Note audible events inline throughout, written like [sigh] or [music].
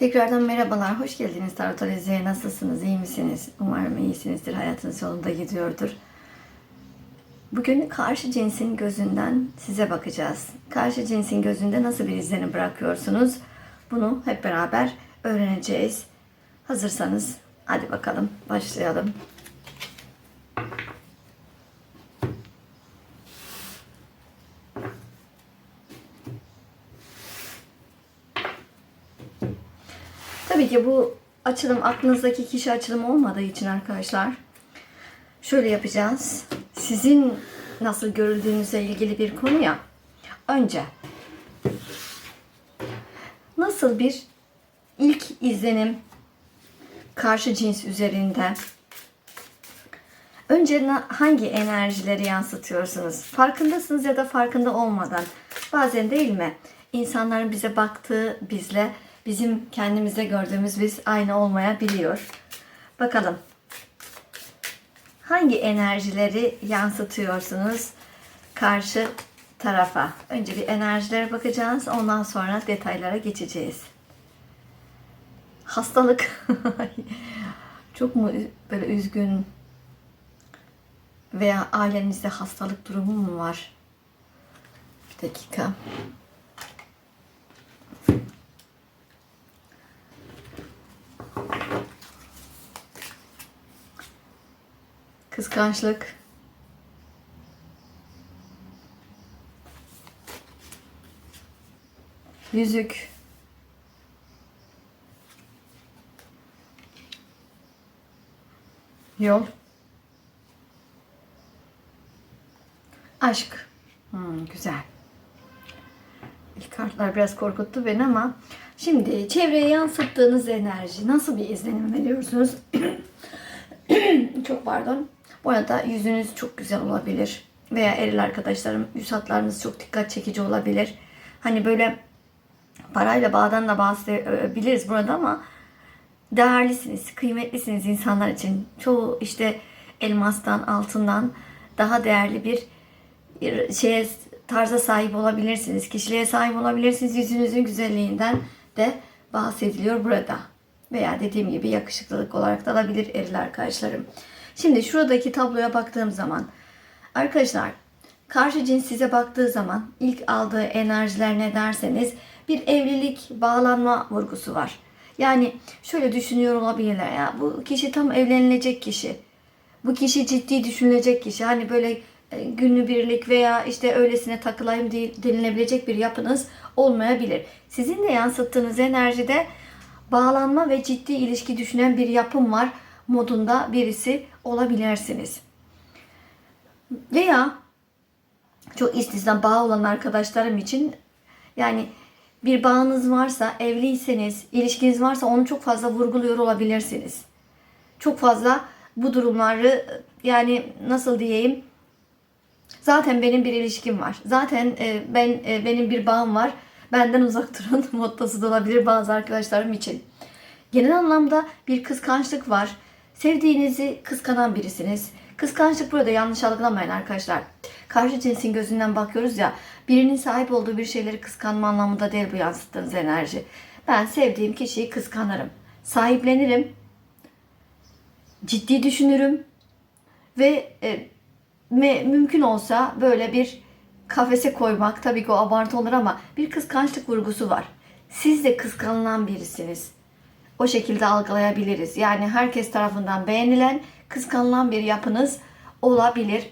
Tekrardan merhabalar, hoş geldiniz Tarot Alize'ye. Nasılsınız, iyi misiniz? Umarım iyisinizdir, hayatınız yolunda gidiyordur. Bugün karşı cinsin gözünden size bakacağız. Karşı cinsin gözünde nasıl bir izlenim bırakıyorsunuz? Bunu hep beraber öğreneceğiz. Hazırsanız hadi bakalım başlayalım. Tabii ki bu açılım aklınızdaki kişi açılımı olmadığı için arkadaşlar şöyle yapacağız. Sizin nasıl görüldüğünüzle ilgili bir konu ya. Önce nasıl bir ilk izlenim karşı cins üzerinde önce hangi enerjileri yansıtıyorsunuz? Farkındasınız ya da farkında olmadan. Bazen değil mi? İnsanların bize baktığı bizle bizim kendimize gördüğümüz biz aynı olmayabiliyor. Bakalım. Hangi enerjileri yansıtıyorsunuz karşı tarafa? Önce bir enerjilere bakacağız. Ondan sonra detaylara geçeceğiz. Hastalık. [laughs] Çok mu böyle üzgün veya ailenizde hastalık durumu mu var? Bir dakika. Kıskançlık. Yüzük. Yol. Aşk. Hmm, güzel. İlk kartlar biraz korkuttu beni ama şimdi çevreye yansıttığınız enerji nasıl bir izlenim veriyorsunuz? [clears throat] çok pardon. Bu arada yüzünüz çok güzel olabilir. Veya eril arkadaşlarım yüz hatlarınız çok dikkat çekici olabilir. Hani böyle parayla bağdan da bahsedebiliriz burada ama değerlisiniz, kıymetlisiniz insanlar için. Çoğu işte elmastan, altından daha değerli bir bir şeye tarza sahip olabilirsiniz. Kişiliğe sahip olabilirsiniz. Yüzünüzün güzelliğinden de bahsediliyor burada. Veya dediğim gibi yakışıklılık olarak da alabilir eril arkadaşlarım. Şimdi şuradaki tabloya baktığım zaman arkadaşlar karşı cins size baktığı zaman ilk aldığı enerjiler ne derseniz bir evlilik bağlanma vurgusu var. Yani şöyle düşünüyor olabilirler ya bu kişi tam evlenilecek kişi. Bu kişi ciddi düşünülecek kişi. Hani böyle e, günübirlik veya işte öylesine takılayım denilebilecek bir yapınız olmayabilir. Sizin de yansıttığınız enerjide bağlanma ve ciddi ilişki düşünen bir yapım var modunda birisi olabilirsiniz. Veya çok istisna bağ olan arkadaşlarım için yani bir bağınız varsa, evliyseniz, ilişkiniz varsa onu çok fazla vurguluyor olabilirsiniz. Çok fazla bu durumları yani nasıl diyeyim Zaten benim bir ilişkim var. Zaten e, ben e, benim bir bağım var. Benden uzak [laughs] durun mottosu da olabilir bazı arkadaşlarım için. Genel anlamda bir kıskançlık var. Sevdiğinizi kıskanan birisiniz. Kıskançlık burada yanlış algılamayın arkadaşlar. Karşı cinsin gözünden bakıyoruz ya. Birinin sahip olduğu bir şeyleri kıskanma anlamında değil bu yansıttığınız enerji. Ben sevdiğim kişiyi kıskanırım. Sahiplenirim. Ciddi düşünürüm. Ve e, mümkün olsa böyle bir kafese koymak tabii ki o abartı olur ama bir kıskançlık vurgusu var. Siz de kıskanılan birisiniz. O şekilde algılayabiliriz. Yani herkes tarafından beğenilen, kıskanılan bir yapınız olabilir.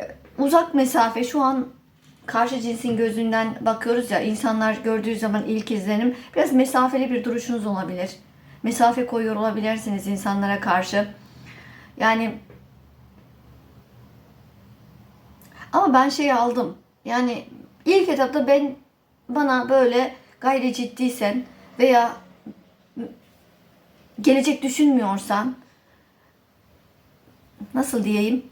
Ee, Uzak mesafe şu an karşı cinsin gözünden bakıyoruz ya insanlar gördüğü zaman ilk izlenim biraz mesafeli bir duruşunuz olabilir. Mesafe koyuyor olabilirsiniz insanlara karşı. Yani Ama ben şeyi aldım. Yani ilk etapta ben bana böyle gayri ciddiysen veya gelecek düşünmüyorsan nasıl diyeyim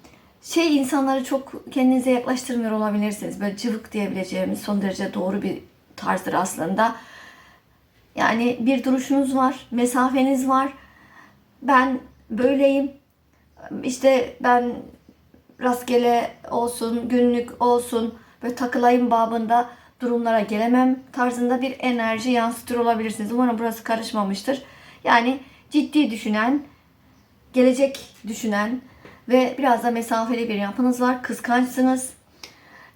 şey insanları çok kendinize yaklaştırmıyor olabilirsiniz. Böyle cıvık diyebileceğimiz son derece doğru bir tarzdır aslında. Yani bir duruşunuz var, mesafeniz var. Ben böyleyim. İşte ben rastgele olsun, günlük olsun, böyle takılayım babında durumlara gelemem tarzında bir enerji yansıtıyor olabilirsiniz. Umarım burası karışmamıştır. Yani ciddi düşünen, gelecek düşünen ve biraz da mesafeli bir yapınız var. Kıskançsınız.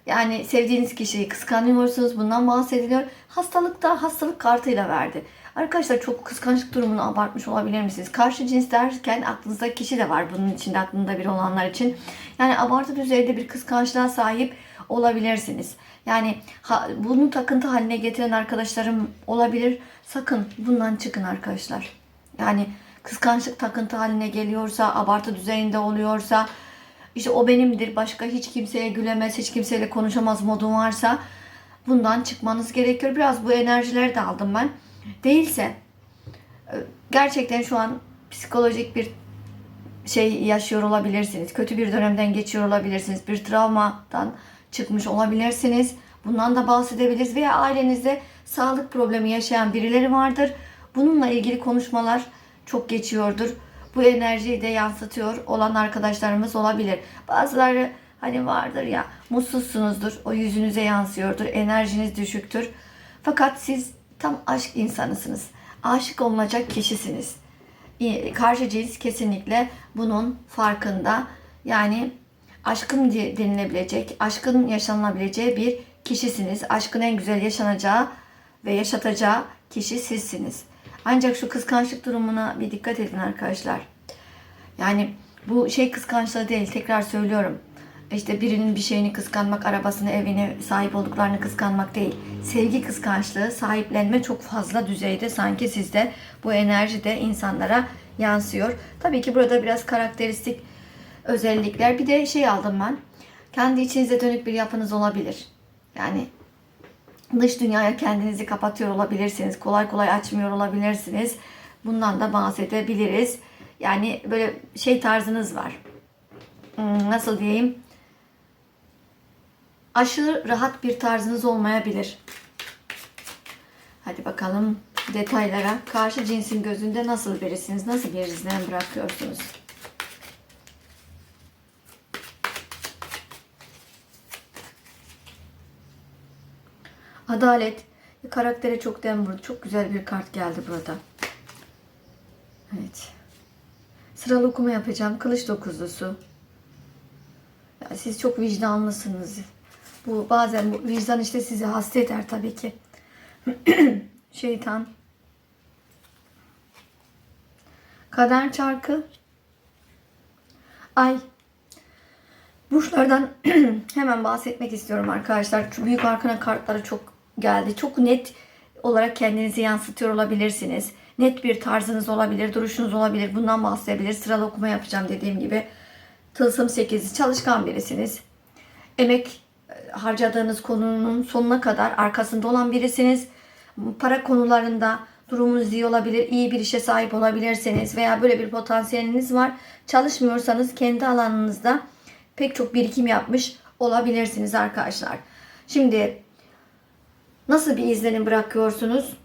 Yani sevdiğiniz kişiyi kıskanıyorsunuz. Bundan bahsediliyor. Hastalıkta hastalık kartıyla verdi. Arkadaşlar çok kıskançlık durumunu abartmış olabilir misiniz? Karşı cins derken aklınızda kişi de var bunun içinde aklında bir olanlar için. Yani abartı düzeyde bir kıskançlığa sahip olabilirsiniz. Yani ha, bunu takıntı haline getiren arkadaşlarım olabilir. Sakın bundan çıkın arkadaşlar. Yani kıskançlık takıntı haline geliyorsa, abartı düzeyinde oluyorsa, işte o benimdir, başka hiç kimseye gülemez, hiç kimseyle konuşamaz modun varsa bundan çıkmanız gerekiyor. Biraz bu enerjileri de aldım ben. Değilse e, gerçekten şu an psikolojik bir şey yaşıyor olabilirsiniz. Kötü bir dönemden geçiyor olabilirsiniz. Bir travmadan çıkmış olabilirsiniz. Bundan da bahsedebiliriz. Veya ailenizde sağlık problemi yaşayan birileri vardır. Bununla ilgili konuşmalar çok geçiyordur. Bu enerjiyi de yansıtıyor olan arkadaşlarımız olabilir. Bazıları hani vardır ya mutsuzsunuzdur. O yüzünüze yansıyordur. Enerjiniz düşüktür. Fakat siz tam aşk insanısınız. Aşık olunacak kişisiniz. Karşı cins kesinlikle bunun farkında. Yani aşkın denilebilecek, aşkın yaşanılabileceği bir kişisiniz. Aşkın en güzel yaşanacağı ve yaşatacağı kişi sizsiniz. Ancak şu kıskançlık durumuna bir dikkat edin arkadaşlar. Yani bu şey kıskançlığı değil, tekrar söylüyorum. İşte birinin bir şeyini kıskanmak, arabasını, evine sahip olduklarını kıskanmak değil. Sevgi kıskançlığı, sahiplenme çok fazla düzeyde sanki sizde bu enerji de insanlara yansıyor. Tabii ki burada biraz karakteristik özellikler. Bir de şey aldım ben. Kendi içinize dönük bir yapınız olabilir. Yani dış dünyaya kendinizi kapatıyor olabilirsiniz. Kolay kolay açmıyor olabilirsiniz. Bundan da bahsedebiliriz. Yani böyle şey tarzınız var. Hmm, Nasıl diyeyim? Aşırı rahat bir tarzınız olmayabilir. Hadi bakalım detaylara. Karşı cinsin gözünde nasıl birisiniz? Nasıl bir izlenim bırakıyorsunuz? Adalet. Karaktere çok dem vurdu. Çok güzel bir kart geldi burada. Evet. Sıralı okuma yapacağım. Kılıç dokuzlusu. Ya siz çok vicdanlısınız. Bu bazen bu vicdan işte sizi hasta eder tabii ki. [clears throat] Şeytan. Kader çarkı. Ay. Burçlardan [clears throat] hemen bahsetmek istiyorum arkadaşlar. Şu büyük arkana kartları çok geldi. Çok net olarak kendinizi yansıtıyor olabilirsiniz. Net bir tarzınız olabilir, duruşunuz olabilir. Bundan bahsedebilir. Sıralı okuma yapacağım dediğim gibi. Tılsım 8'i çalışkan birisiniz. Emek e, harcadığınız konunun sonuna kadar arkasında olan birisiniz. Para konularında durumunuz iyi olabilir, iyi bir işe sahip olabilirsiniz veya böyle bir potansiyeliniz var. Çalışmıyorsanız kendi alanınızda pek çok birikim yapmış olabilirsiniz arkadaşlar. Şimdi nasıl bir izlenim bırakıyorsunuz?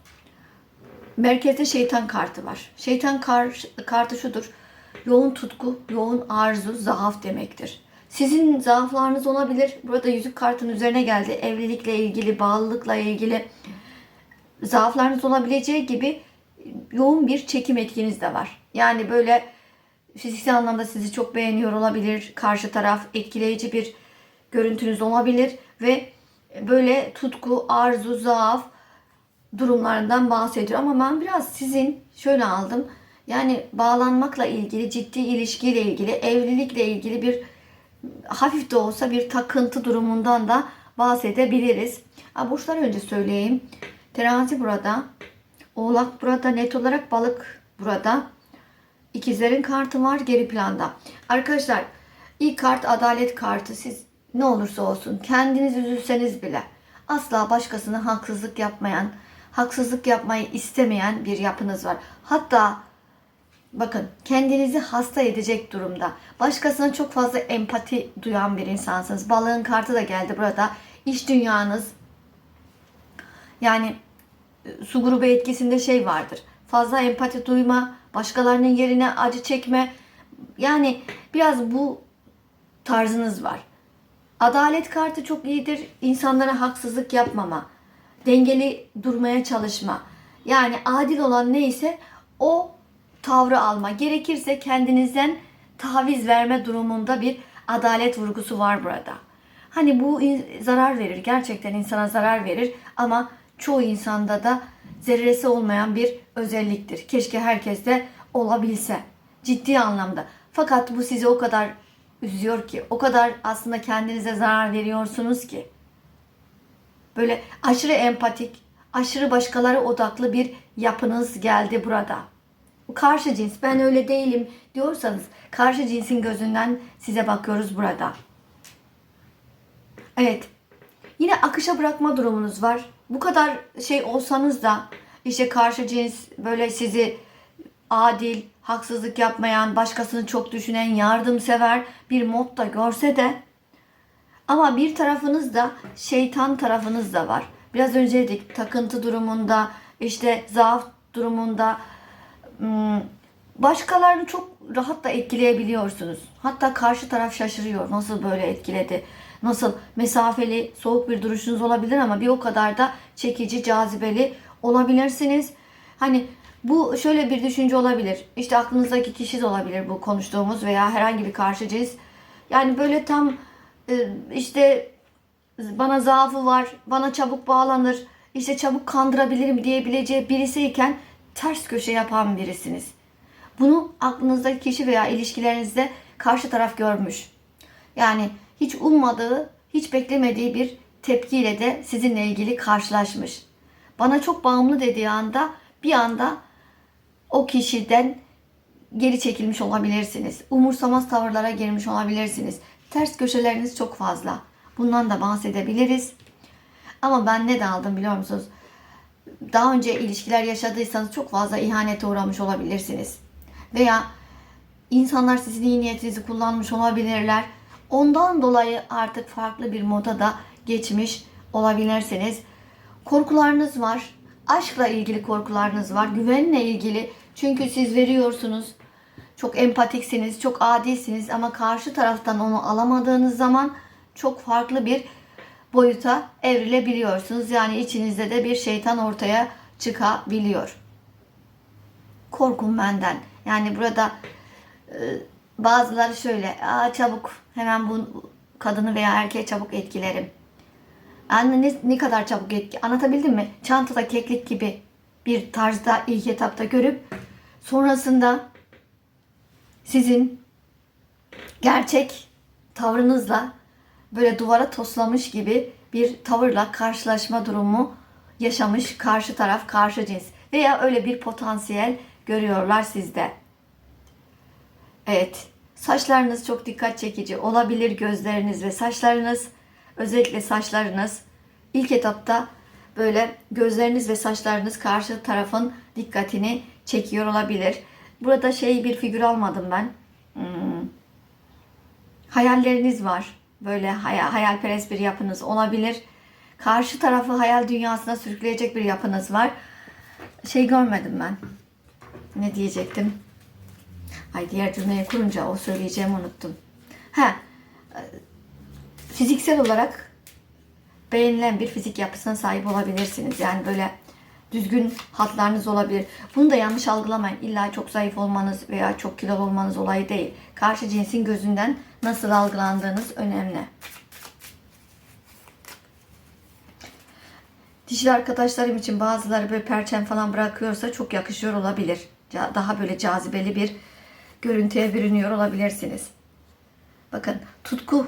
Merkezde şeytan kartı var. Şeytan kar, kartı şudur. Yoğun tutku, yoğun arzu, zaaf demektir. Sizin zaaflarınız olabilir. Burada yüzük kartının üzerine geldi. Evlilikle ilgili, bağlılıkla ilgili zaaflarınız olabileceği gibi yoğun bir çekim etkiniz de var. Yani böyle fiziksel anlamda sizi çok beğeniyor olabilir. Karşı taraf etkileyici bir görüntünüz olabilir ve böyle tutku, arzu, zaaf durumlarından bahsediyor. Ama ben biraz sizin şöyle aldım. Yani bağlanmakla ilgili, ciddi ilişkiyle ilgili, evlilikle ilgili bir hafif de olsa bir takıntı durumundan da bahsedebiliriz. Ha, burçlar önce söyleyeyim. Terazi burada. Oğlak burada. Net olarak balık burada. İkizlerin kartı var geri planda. Arkadaşlar ilk kart adalet kartı. Siz ne olursa olsun kendiniz üzülseniz bile asla başkasına haksızlık yapmayan, haksızlık yapmayı istemeyen bir yapınız var. Hatta bakın kendinizi hasta edecek durumda. Başkasına çok fazla empati duyan bir insansınız. Balığın kartı da geldi burada. İş dünyanız yani su grubu etkisinde şey vardır. Fazla empati duyma, başkalarının yerine acı çekme. Yani biraz bu tarzınız var. Adalet kartı çok iyidir. İnsanlara haksızlık yapmama. Dengeli durmaya çalışma. Yani adil olan neyse o tavrı alma. Gerekirse kendinizden taviz verme durumunda bir adalet vurgusu var burada. Hani bu zarar verir. Gerçekten insana zarar verir ama çoğu insanda da zerresi olmayan bir özelliktir. Keşke herkeste olabilse. Ciddi anlamda. Fakat bu sizi o kadar üzüyor ki, o kadar aslında kendinize zarar veriyorsunuz ki. Böyle aşırı empatik, aşırı başkaları odaklı bir yapınız geldi burada. Karşı cins ben öyle değilim diyorsanız karşı cinsin gözünden size bakıyoruz burada. Evet. Yine akışa bırakma durumunuz var. Bu kadar şey olsanız da işte karşı cins böyle sizi adil, haksızlık yapmayan, başkasını çok düşünen, yardımsever bir modda görse de ama bir tarafınız da şeytan tarafınız da var. Biraz önce dedik takıntı durumunda, işte zaaf durumunda hmm, başkalarını çok rahat da etkileyebiliyorsunuz. Hatta karşı taraf şaşırıyor. Nasıl böyle etkiledi? Nasıl mesafeli, soğuk bir duruşunuz olabilir ama bir o kadar da çekici, cazibeli olabilirsiniz. Hani bu şöyle bir düşünce olabilir. İşte aklınızdaki kişi de olabilir bu konuştuğumuz veya herhangi bir karşı cins. Yani böyle tam e, işte bana zaafı var, bana çabuk bağlanır, işte çabuk kandırabilirim diyebileceği birisiyken ters köşe yapan birisiniz. Bunu aklınızdaki kişi veya ilişkilerinizde karşı taraf görmüş. Yani hiç ummadığı, hiç beklemediği bir tepkiyle de sizinle ilgili karşılaşmış. Bana çok bağımlı dediği anda bir anda o kişiden geri çekilmiş olabilirsiniz. Umursamaz tavırlara girmiş olabilirsiniz. Ters köşeleriniz çok fazla. Bundan da bahsedebiliriz. Ama ben ne de aldım biliyor musunuz? Daha önce ilişkiler yaşadıysanız çok fazla ihanete uğramış olabilirsiniz. Veya insanlar sizin iyi niyetinizi kullanmış olabilirler. Ondan dolayı artık farklı bir moda da geçmiş olabilirsiniz. Korkularınız var. Aşkla ilgili korkularınız var. Güvenle ilgili. Çünkü siz veriyorsunuz. Çok empatiksiniz, çok adilsiniz ama karşı taraftan onu alamadığınız zaman çok farklı bir boyuta evrilebiliyorsunuz. Yani içinizde de bir şeytan ortaya çıkabiliyor. Korkun benden. Yani burada e, bazıları şöyle, Aa, çabuk hemen bu kadını veya erkeği çabuk etkilerim. Anne ne, ne kadar çabuk etki anlatabildim mi? Çantada keklik gibi bir tarzda ilk etapta görüp sonrasında sizin gerçek tavrınızla böyle duvara toslamış gibi bir tavırla karşılaşma durumu yaşamış karşı taraf, karşı cins veya öyle bir potansiyel görüyorlar sizde. Evet, saçlarınız çok dikkat çekici olabilir gözleriniz ve saçlarınız özellikle saçlarınız ilk etapta böyle gözleriniz ve saçlarınız karşı tarafın dikkatini çekiyor olabilir. Burada şey bir figür almadım ben. Hmm. Hayalleriniz var. Böyle hayal, hayalperest bir yapınız olabilir. Karşı tarafı hayal dünyasına sürükleyecek bir yapınız var. Şey görmedim ben. Ne diyecektim? Ay diğer cümleyi kurunca o söyleyeceğimi unuttum. Ha, fiziksel olarak beğenilen bir fizik yapısına sahip olabilirsiniz. Yani böyle düzgün hatlarınız olabilir. Bunu da yanlış algılamayın. İlla çok zayıf olmanız veya çok kilolu olmanız olayı değil. Karşı cinsin gözünden nasıl algılandığınız önemli. Dişli arkadaşlarım için bazıları böyle perçem falan bırakıyorsa çok yakışıyor olabilir. Daha böyle cazibeli bir görüntüye bürünüyor olabilirsiniz. Bakın tutku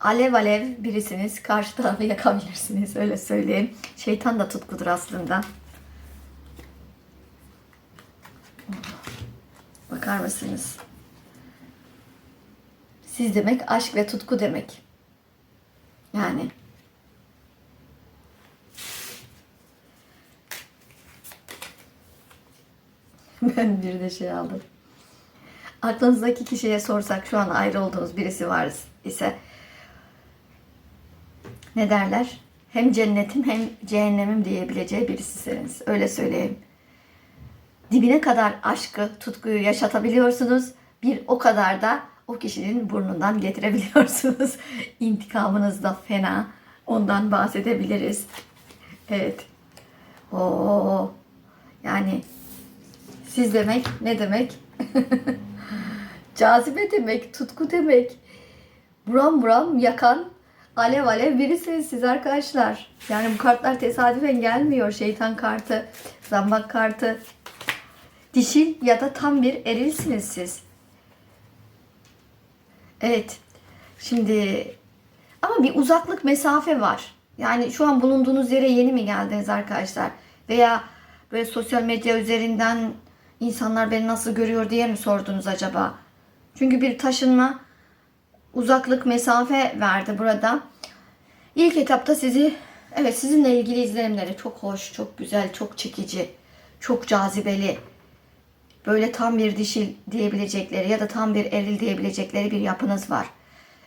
alev alev birisiniz. Karşı tarafı yakabilirsiniz. Öyle söyleyeyim. Şeytan da tutkudur aslında. Bakar mısınız? Siz demek aşk ve tutku demek. Yani. [laughs] Ben bir de şey aldım. Aklınızdaki kişiye sorsak şu an ayrı olduğunuz birisi var ise ne derler? Hem cennetim hem cehennemim diyebileceği birisisiniz. Öyle söyleyeyim. Dibine kadar aşkı, tutkuyu yaşatabiliyorsunuz. Bir o kadar da o kişinin burnundan getirebiliyorsunuz. [laughs] İntikamınız da fena. Ondan bahsedebiliriz. Evet. Oo. Yani siz demek ne demek? [laughs] Cazibe demek, tutku demek. Buram buram yakan alev alev birisiniz siz arkadaşlar. Yani bu kartlar tesadüfen gelmiyor. Şeytan kartı, zambak kartı. Dişil ya da tam bir erilsiniz siz. Evet. Şimdi ama bir uzaklık mesafe var. Yani şu an bulunduğunuz yere yeni mi geldiniz arkadaşlar? Veya böyle sosyal medya üzerinden insanlar beni nasıl görüyor diye mi sordunuz acaba? Çünkü bir taşınma uzaklık mesafe verdi burada. İlk etapta sizi evet sizinle ilgili izlenimleri çok hoş, çok güzel, çok çekici, çok cazibeli. Böyle tam bir dişil diyebilecekleri ya da tam bir eril diyebilecekleri bir yapınız var.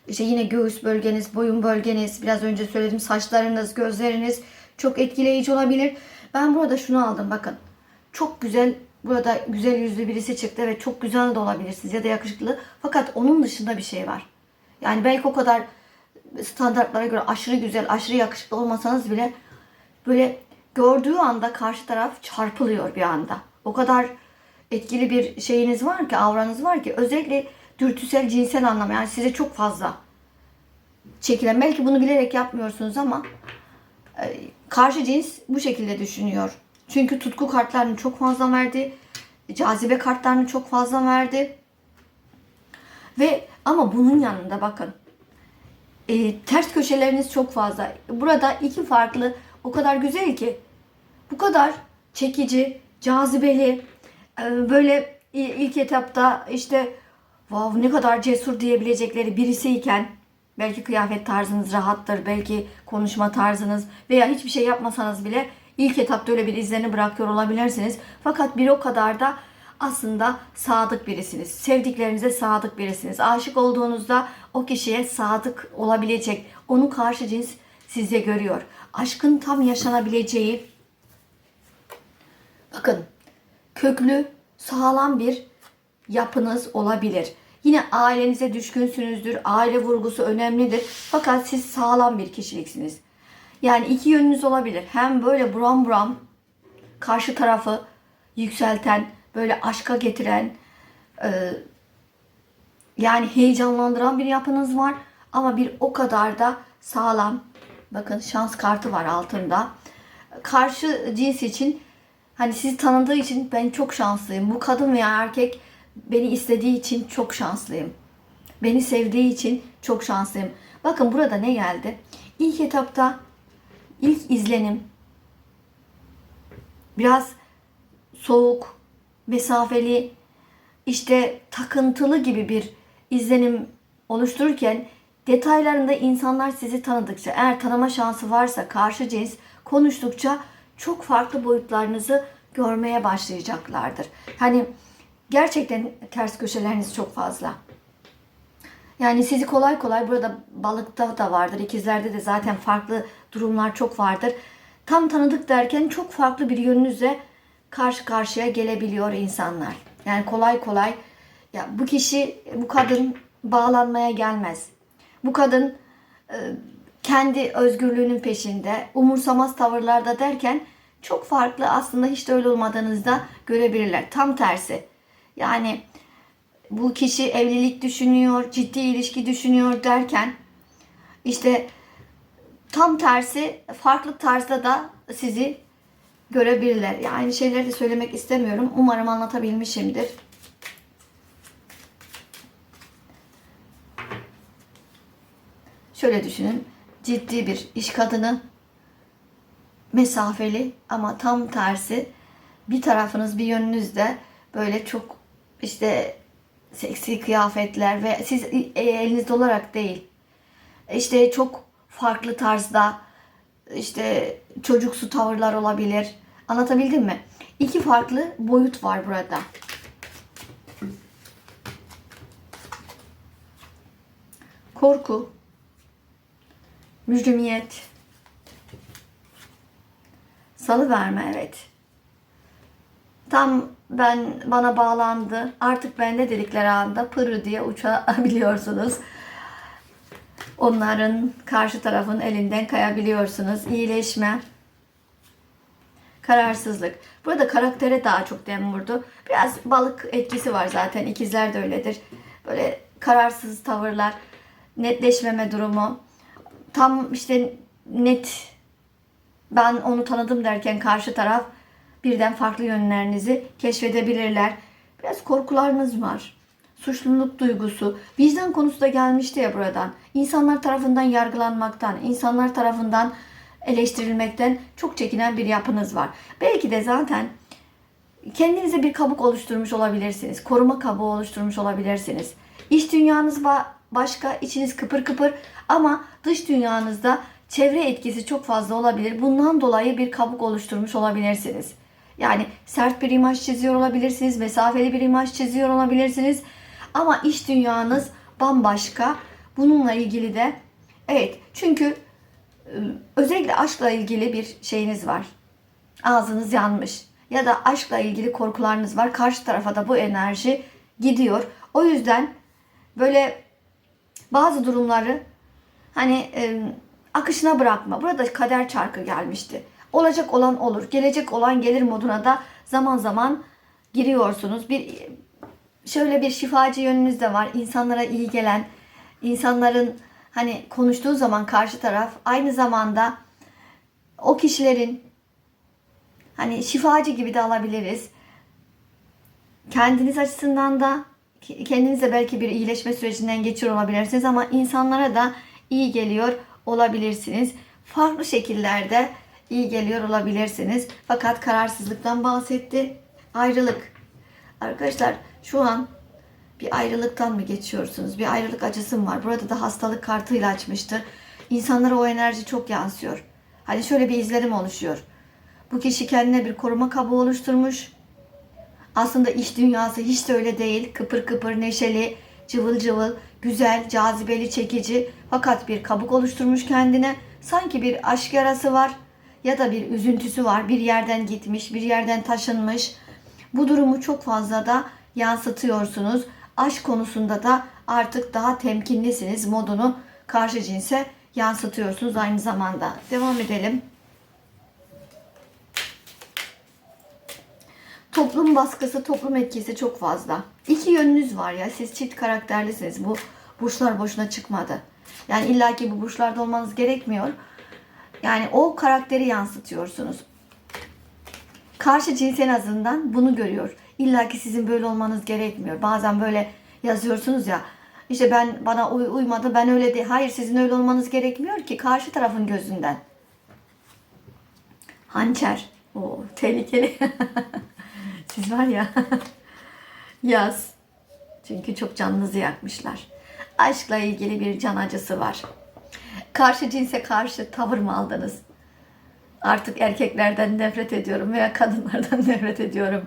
İşte yine göğüs bölgeniz, boyun bölgeniz, biraz önce söyledim saçlarınız, gözleriniz çok etkileyici olabilir. Ben burada şunu aldım bakın. Çok güzel burada güzel yüzlü birisi çıktı ve çok güzel de olabilirsiniz ya da yakışıklı. Fakat onun dışında bir şey var. Yani belki o kadar standartlara göre aşırı güzel, aşırı yakışıklı olmasanız bile böyle gördüğü anda karşı taraf çarpılıyor bir anda. O kadar etkili bir şeyiniz var ki, avranız var ki özellikle dürtüsel, cinsel anlam yani size çok fazla çekilen. Belki bunu bilerek yapmıyorsunuz ama e, karşı cins bu şekilde düşünüyor. Çünkü tutku kartlarını çok fazla verdi. Cazibe kartlarını çok fazla verdi. Ve ama bunun yanında bakın e, ters köşeleriniz çok fazla. Burada iki farklı o kadar güzel ki bu kadar çekici, cazibeli e, böyle ilk etapta işte wow ne kadar cesur diyebilecekleri birisiyken belki kıyafet tarzınız rahattır, belki konuşma tarzınız veya hiçbir şey yapmasanız bile ilk etapta öyle bir izlerini bırakıyor olabilirsiniz. Fakat bir o kadar da aslında sadık birisiniz. Sevdiklerinize sadık birisiniz. Aşık olduğunuzda o kişiye sadık olabilecek, onu karşı cins size görüyor. Aşkın tam yaşanabileceği bakın köklü, sağlam bir yapınız olabilir. Yine ailenize düşkünsünüzdür. Aile vurgusu önemlidir. Fakat siz sağlam bir kişiliksiniz. Yani iki yönünüz olabilir. Hem böyle buram buram karşı tarafı yükselten, böyle aşka getiren, e, yani heyecanlandıran bir yapınız var. Ama bir o kadar da sağlam. Bakın şans kartı var altında. Karşı cins için hani sizi tanıdığı için ben çok şanslıyım. Bu kadın veya erkek beni istediği için çok şanslıyım. Beni sevdiği için çok şanslıyım. Bakın burada ne geldi? İlk etapta ilk izlenim biraz soğuk, mesafeli, işte takıntılı gibi bir izlenim oluştururken detaylarında insanlar sizi tanıdıkça, eğer tanıma şansı varsa karşı cins konuştukça çok farklı boyutlarınızı görmeye başlayacaklardır. Hani gerçekten ters köşeleriniz çok fazla. Yani sizi kolay kolay burada balıkta da vardır, ikizlerde de zaten farklı durumlar çok vardır. Tam tanıdık derken çok farklı bir yönünüzle karşı karşıya gelebiliyor insanlar. Yani kolay kolay ya bu kişi, bu kadın bağlanmaya gelmez. Bu kadın e, kendi özgürlüğünün peşinde, umursamaz tavırlarda derken çok farklı aslında hiç de öyle olmadığınızı da görebilirler. Tam tersi. Yani bu kişi evlilik düşünüyor, ciddi ilişki düşünüyor derken işte tam tersi farklı tarzda da sizi görebilirler. Yani aynı şeyleri de söylemek istemiyorum. Umarım anlatabilmişimdir. Şöyle düşünün. Ciddi bir iş kadını mesafeli ama tam tersi bir tarafınız bir yönünüzde böyle çok işte seksi kıyafetler ve siz elinizde olarak değil işte çok farklı tarzda işte çocuksu tavırlar olabilir. Anlatabildim mi? İki farklı boyut var burada. Korku, mücrimiyet, salıverme evet. Tam ben bana bağlandı. Artık bende dedikleri anda pırı diye uçabiliyorsunuz. Onların karşı tarafın elinden kayabiliyorsunuz. İyileşme. Kararsızlık. Burada karaktere daha çok dem vurdu. Biraz balık etkisi var zaten. İkizler de öyledir. Böyle kararsız tavırlar, netleşmeme durumu. Tam işte net ben onu tanıdım derken karşı taraf birden farklı yönlerinizi keşfedebilirler. Biraz korkularınız var. Suçluluk duygusu. Vicdan konusu da gelmişti ya buradan. İnsanlar tarafından yargılanmaktan, insanlar tarafından eleştirilmekten çok çekinen bir yapınız var. Belki de zaten kendinize bir kabuk oluşturmuş olabilirsiniz. Koruma kabuğu oluşturmuş olabilirsiniz. İç dünyanız ba- başka, içiniz kıpır kıpır ama dış dünyanızda çevre etkisi çok fazla olabilir. Bundan dolayı bir kabuk oluşturmuş olabilirsiniz. Yani sert bir imaj çiziyor olabilirsiniz, mesafeli bir imaj çiziyor olabilirsiniz. Ama iç dünyanız bambaşka. Bununla ilgili de evet çünkü özellikle aşkla ilgili bir şeyiniz var. Ağzınız yanmış ya da aşkla ilgili korkularınız var. Karşı tarafa da bu enerji gidiyor. O yüzden böyle bazı durumları hani e, akışına bırakma. Burada kader çarkı gelmişti. Olacak olan olur, gelecek olan gelir moduna da zaman zaman giriyorsunuz. Bir şöyle bir şifacı yönünüz de var. İnsanlara iyi gelen, insanların hani konuştuğu zaman karşı taraf aynı zamanda o kişilerin hani şifacı gibi de alabiliriz. Kendiniz açısından da kendiniz de belki bir iyileşme sürecinden geçiyor olabilirsiniz ama insanlara da iyi geliyor olabilirsiniz. Farklı şekillerde iyi geliyor olabilirsiniz. Fakat kararsızlıktan bahsetti. Ayrılık. Arkadaşlar şu an bir ayrılıktan mı geçiyorsunuz? Bir ayrılık acısı mı var? Burada da hastalık kartıyla açmıştı. İnsanlara o enerji çok yansıyor. Hani şöyle bir izlenim oluşuyor. Bu kişi kendine bir koruma kabuğu oluşturmuş. Aslında iş dünyası hiç de öyle değil. Kıpır kıpır, neşeli, cıvıl cıvıl, güzel, cazibeli, çekici. Fakat bir kabuk oluşturmuş kendine. Sanki bir aşk yarası var ya da bir üzüntüsü var. Bir yerden gitmiş, bir yerden taşınmış. Bu durumu çok fazla da yansıtıyorsunuz. Aşk konusunda da artık daha temkinlisiniz modunu karşı cinse yansıtıyorsunuz aynı zamanda. Devam edelim. Toplum baskısı, toplum etkisi çok fazla. İki yönünüz var ya. Siz çift karakterlisiniz. Bu burçlar boşuna çıkmadı. Yani illaki bu burçlarda olmanız gerekmiyor. Yani o karakteri yansıtıyorsunuz. Karşı cins en azından bunu görüyor. İlla ki sizin böyle olmanız gerekmiyor. Bazen böyle yazıyorsunuz ya. İşte ben bana uy- uymadı ben öyle değil. Hayır sizin öyle olmanız gerekmiyor ki karşı tarafın gözünden. Hançer. O tehlikeli. [laughs] Siz var ya. [laughs] Yaz. Çünkü çok canınızı yakmışlar. Aşkla ilgili bir can acısı var. Karşı cinse karşı tavır mı aldınız? Artık erkeklerden nefret ediyorum veya kadınlardan [laughs] nefret ediyorum.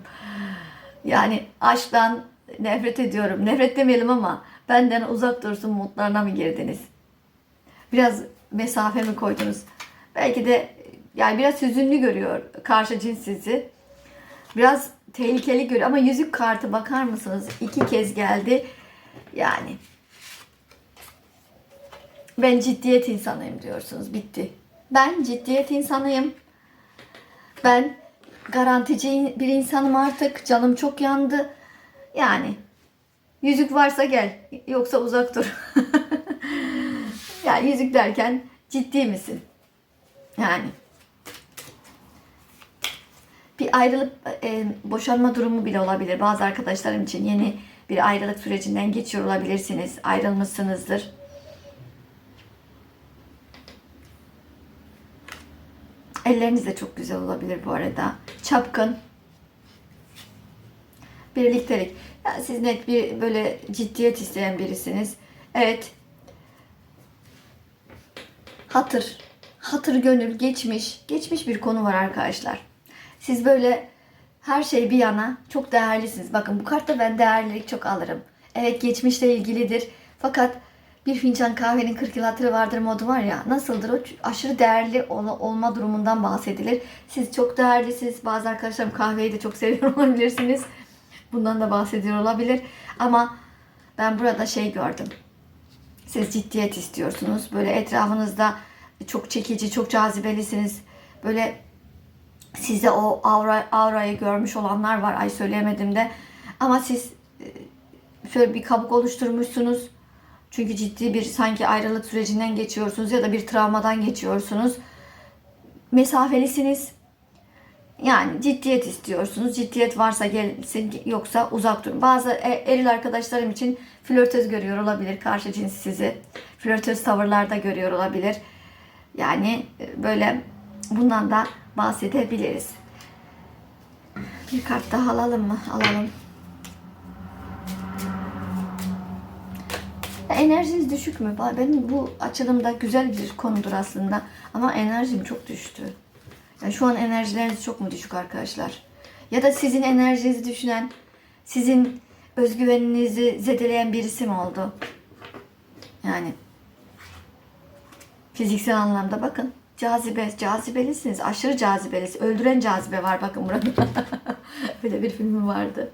Yani aşktan nefret ediyorum. Nefret demeyelim ama benden uzak dursun mutlarına mı girdiniz? Biraz mesafe mi koydunuz? Belki de yani biraz hüzünlü görüyor karşı cins sizi. Biraz tehlikeli görüyor ama yüzük kartı bakar mısınız? İki kez geldi. Yani ben ciddiyet insanıyım diyorsunuz. Bitti. Ben ciddiyet insanıyım. Ben garantici bir insanım artık. Canım çok yandı. Yani yüzük varsa gel. Yoksa uzak dur. [laughs] yani yüzük derken ciddi misin? Yani bir ayrılık, e, boşanma durumu bile olabilir. Bazı arkadaşlarım için yeni bir ayrılık sürecinden geçiyor olabilirsiniz. Ayrılmışsınızdır. Elleriniz de çok güzel olabilir bu arada. Çapkın. Birliktelik. Yani siz net bir böyle ciddiyet isteyen birisiniz. Evet. Hatır. Hatır gönül geçmiş. Geçmiş bir konu var arkadaşlar. Siz böyle her şey bir yana çok değerlisiniz. Bakın bu kartta ben değerlilik çok alırım. Evet geçmişle ilgilidir. Fakat bir fincan kahvenin 40 yıl hatırı vardır modu var ya nasıldır o aşırı değerli ol- olma durumundan bahsedilir. Siz çok değerlisiniz. Bazı arkadaşlarım kahveyi de çok seviyor [laughs] olabilirsiniz. Bundan da bahsediyor olabilir. Ama ben burada şey gördüm. Siz ciddiyet istiyorsunuz. Böyle etrafınızda çok çekici, çok cazibelisiniz. Böyle size o aura, aurayı görmüş olanlar var. Ay söyleyemedim de. Ama siz e, şöyle bir kabuk oluşturmuşsunuz. Çünkü ciddi bir sanki ayrılık sürecinden geçiyorsunuz ya da bir travmadan geçiyorsunuz. Mesafelisiniz. Yani ciddiyet istiyorsunuz. Ciddiyet varsa gelsin yoksa uzak durun. Bazı e- eril arkadaşlarım için flörtöz görüyor olabilir karşı cins sizi. Flörtöz tavırlarda görüyor olabilir. Yani e, böyle bundan da bahsedebiliriz. Bir kart daha alalım mı? Alalım. Enerjiniz düşük mü? Benim bu açılımda güzel bir konudur aslında. Ama enerjim çok düştü. Yani şu an enerjileriniz çok mu düşük arkadaşlar? Ya da sizin enerjinizi düşünen, sizin özgüveninizi zedeleyen birisi mi oldu? Yani fiziksel anlamda bakın. Cazibe, cazibelisiniz. Aşırı cazibelisiniz. Öldüren cazibe var bakın burada. [laughs] Öyle bir filmi vardı.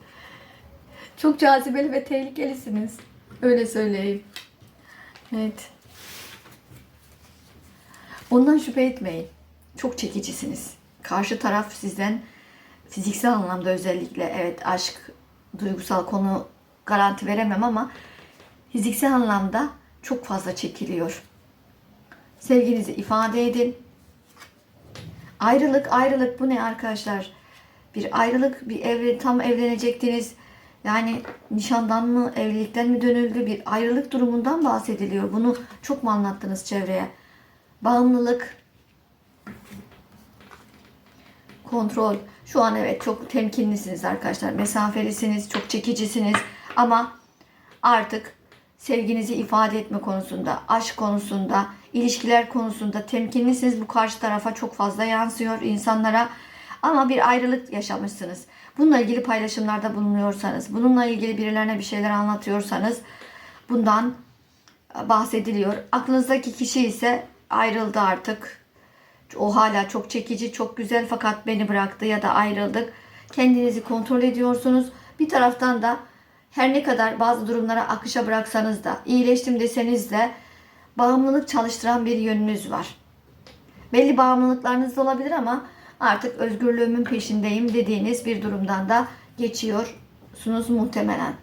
Çok cazibeli ve tehlikelisiniz. Öyle söyleyeyim. Evet. Ondan şüphe etmeyin. Çok çekicisiniz. Karşı taraf sizden fiziksel anlamda özellikle evet aşk, duygusal konu garanti veremem ama fiziksel anlamda çok fazla çekiliyor. Sevginizi ifade edin. Ayrılık, ayrılık bu ne arkadaşlar? Bir ayrılık, bir evli, tam evlenecektiniz. Yani nişandan mı, evlilikten mi dönüldü? Bir ayrılık durumundan bahsediliyor. Bunu çok mu anlattınız çevreye? Bağımlılık, kontrol. Şu an evet çok temkinlisiniz arkadaşlar. Mesafelisiniz, çok çekicisiniz. Ama artık sevginizi ifade etme konusunda, aşk konusunda, ilişkiler konusunda temkinlisiniz. Bu karşı tarafa çok fazla yansıyor insanlara. Ama bir ayrılık yaşamışsınız. Bununla ilgili paylaşımlarda bulunuyorsanız, bununla ilgili birilerine bir şeyler anlatıyorsanız bundan bahsediliyor. Aklınızdaki kişi ise ayrıldı artık. O hala çok çekici, çok güzel fakat beni bıraktı ya da ayrıldık. Kendinizi kontrol ediyorsunuz. Bir taraftan da her ne kadar bazı durumlara akışa bıraksanız da, iyileştim deseniz de bağımlılık çalıştıran bir yönünüz var. Belli bağımlılıklarınız da olabilir ama artık özgürlüğümün peşindeyim dediğiniz bir durumdan da geçiyorsunuz muhtemelen.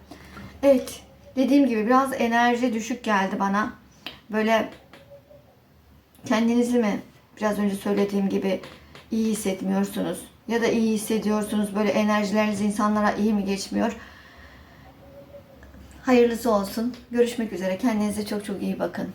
Evet, dediğim gibi biraz enerji düşük geldi bana. Böyle kendinizi mi biraz önce söylediğim gibi iyi hissetmiyorsunuz ya da iyi hissediyorsunuz böyle enerjileriniz insanlara iyi mi geçmiyor? Hayırlısı olsun. Görüşmek üzere. Kendinize çok çok iyi bakın.